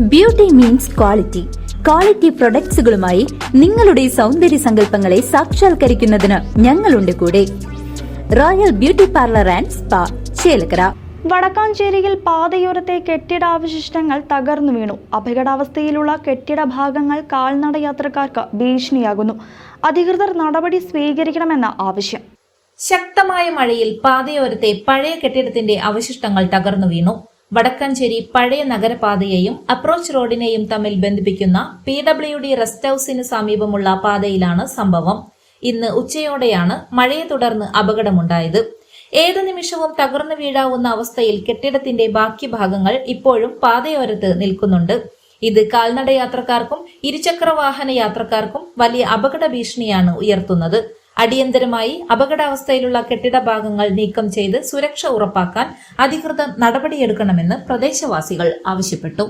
Beauty means quality quality പ്രൊഡക്ട്സുകളുമായി നിങ്ങളുടെ സൗന്ദര്യ സങ്കല്പങ്ങളെ സാക്ഷാത്കരിക്കുന്നതിന് ഞങ്ങളുണ്ട് കൂടെ. Royal beauty parlour and spa Chelakkara. വടക്കാഞ്ചേരിയിൽ പാതയോരത്തെ കെട്ടിടാവശിഷ്ടങ്ങൾ തകർന്നു വീണു. അപകടാവസ്ഥയിലുള്ള കെട്ടിട ഭാഗങ്ങൾ കാൽനട യാത്രക്കാർക്ക് ഭീഷണിയാകുന്നു. അധികൃതർ നടപടി സ്വീകരിക്കണമെന്ന ആവശ്യം. ശക്തമായ മഴയിൽ പാതയോരത്തെ പഴയ കെട്ടിടത്തിന്റെ അവശിഷ്ടങ്ങൾ തകർന്നു വീണു. വടക്കഞ്ചേരി പഴയ നഗരപാതയെയും അപ്രോച്ച് റോഡിനെയും തമ്മിൽ ബന്ധിപ്പിക്കുന്ന പി ഡബ്ല്യു ഡി റെസ്റ്റ് ഹൌസിന് സമീപമുള്ള പാതയിലാണ് സംഭവം. ഇന്ന് ഉച്ചയോടെയാണ് മഴയെ തുടർന്ന് അപകടമുണ്ടായത്. ഏതു നിമിഷവും തകർന്നു വീഴാവുന്ന അവസ്ഥയിൽ കെട്ടിടത്തിന്റെ ബാക്കി ഭാഗങ്ങൾ ഇപ്പോഴും പാതയോരത്ത് നിൽക്കുന്നുണ്ട്. ഇത് കാൽനട യാത്രക്കാർക്കും ഇരുചക്ര വാഹന യാത്രക്കാർക്കും വലിയ അപകട ഭീഷണിയാണ് ഉയർത്തുന്നത്. അടിയന്തരമായി അപകടാവസ്ഥയിലുള്ള കെട്ടിട ഭാഗങ്ങൾ നീക്കം ചെയ്ത് സുരക്ഷ ഉറപ്പാക്കാൻ അധികൃതർ നടപടിയെടുക്കണമെന്ന് പ്രദേശവാസികൾ ആവശ്യപ്പെട്ടു.